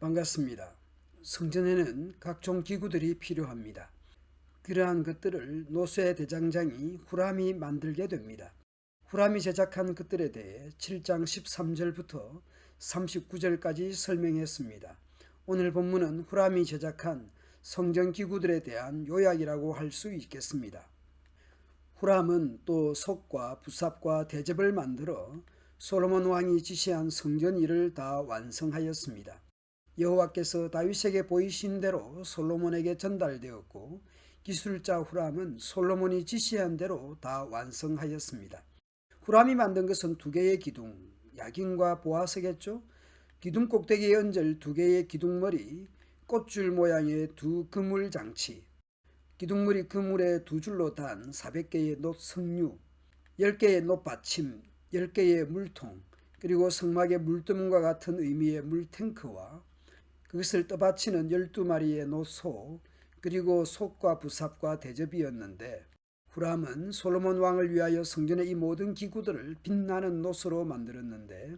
반갑습니다. 성전에는 각종 기구들이 필요합니다. 그러한 것들을 노쇠 대장장이 후람이 만들게 됩니다. 후람이 제작한 것들에 대해 7장 13절부터 39절까지 설명했습니다. 오늘 본문은 후람이 제작한 성전 기구들에 대한 요약이라고 할 수 있겠습니다. 후람은 또 속과 부삽과 대접을 만들어 솔로몬 왕이 지시한 성전 일을 다 완성하였습니다. 여호와께서 다윗에게 보이신 대로 솔로몬에게 전달되었고 기술자 후람은 솔로몬이 지시한 대로 다 완성하였습니다. 후람이 만든 것은 두 개의 기둥, 야긴과 보아서겠죠? 기둥 꼭대기에 얹을 두 개의 기둥머리, 꽃줄 모양의 두 그물 장치, 기둥물이 그물에 두 줄로 단 400개의 놋 석류, 10개의 놋 받침, 10개의 물통, 그리고 성막의 물두문과 같은 의미의 물탱크와 그것을 떠받치는 12마리의 노소, 그리고 속과 부삽과 대접이었는데 후람은 솔로몬 왕을 위하여 성전의 이 모든 기구들을 빛나는 노소로 만들었는데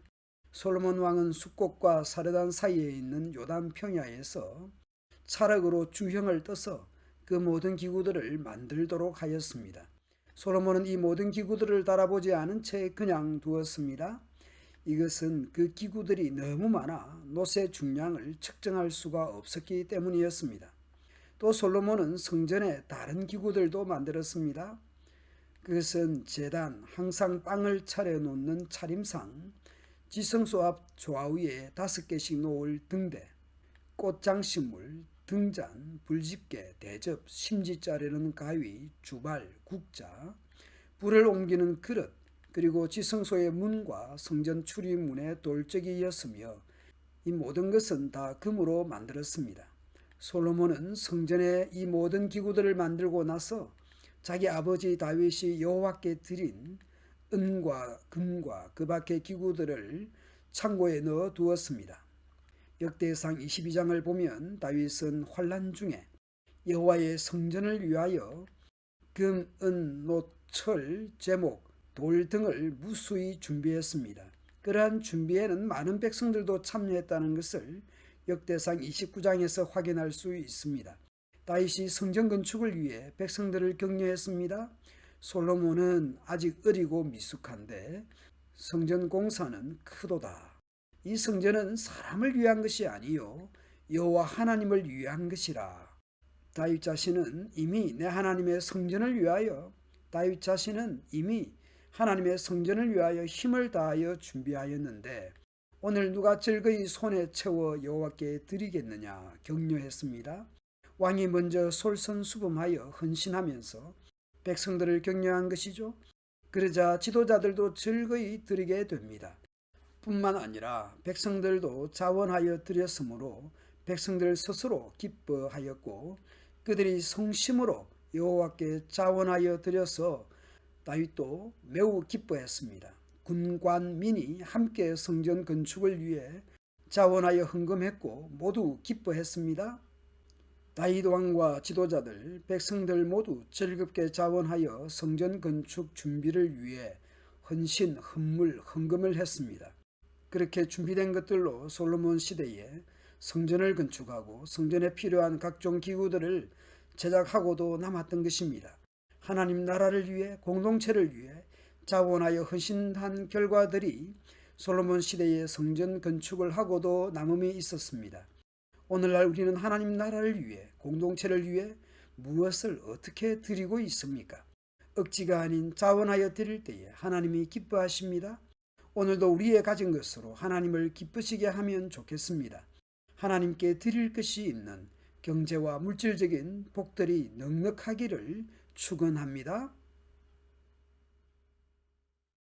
솔로몬 왕은 숲곡과 사르단 사이에 있는 요단 평야에서 차력으로 주형을 떠서 그 모든 기구들을 만들도록 하였습니다. 솔로몬은 이 모든 기구들을 달아보지 않은 채 그냥 두었습니다. 이것은 그 기구들이 너무 많아 노새 중량을 측정할 수가 없었기 때문이었습니다. 또 솔로몬은 성전에 다른 기구들도 만들었습니다. 그것은 재단, 항상 빵을 차려 놓는 차림상, 지성소 앞 좌우에 다섯 개씩 놓을 등대, 꽃장식물, 등잔, 불집게, 대접, 심지 자르는 가위, 주발, 국자, 불을 옮기는 그릇, 그리고 지성소의 문과 성전 출입문의 돌적이었으며 이 모든 것은 다 금으로 만들었습니다. 솔로몬은 성전에 이 모든 기구들을 만들고 나서 자기 아버지 다윗이 여호와께 드린 은과 금과 그 밖의 기구들을 창고에 넣어 두었습니다. 역대상 22장을 보면 다윗은 환란 중에 여호와의 성전을 위하여 금, 은, 노, 철, 제목, 돌 등을 무수히 준비했습니다. 그러한 준비에는 많은 백성들도 참여했다는 것을 역대상 29장에서 확인할 수 있습니다. 다윗이 성전 건축을 위해 백성들을 격려했습니다. 솔로몬은 아직 어리고 미숙한데 성전 공사는 크도다. 이 성전은 사람을 위한 것이 아니요 여호와 하나님을 위한 것이라. 다윗 자신은 이미 내 하나님의 성전을 위하여 다윗 자신은 이미 하나님의 성전을 위하여 힘을 다하여 준비하였는데 오늘 누가 즐거이 손에 채워 여호와께 드리겠느냐 격려했습니다. 왕이 먼저 솔선수범하여 헌신하면서 백성들을 격려한 것이죠. 그러자 지도자들도 즐거이 드리게 됩니다. 뿐만 아니라 백성들도 자원하여 드렸으므로 백성들 스스로 기뻐하였고 그들이 성심으로 여호와께 자원하여 드려서 다윗도 매우 기뻐했습니다. 군관민이 함께 성전 건축을 위해 자원하여 헌금했고 모두 기뻐했습니다. 다윗 왕과 지도자들, 백성들 모두 즐겁게 자원하여 성전 건축 준비를 위해 헌신, 헌물, 헌금을 했습니다. 그렇게 준비된 것들로 솔로몬 시대에 성전을 건축하고 성전에 필요한 각종 기구들을 제작하고도 남았던 것입니다. 하나님 나라를 위해 공동체를 위해 자원하여 헌신한 결과들이 솔로몬 시대의 성전 건축을 하고도 남음이 있었습니다. 오늘날 우리는 하나님 나라를 위해 공동체를 위해 무엇을 어떻게 드리고 있습니까? 억지가 아닌 자원하여 드릴 때에 하나님이 기뻐하십니다. 오늘도 우리의 가진 것으로 하나님을 기쁘시게 하면 좋겠습니다. 하나님께 드릴 것이 있는 경제와 물질적인 복들이 넉넉하기를 축원합니다.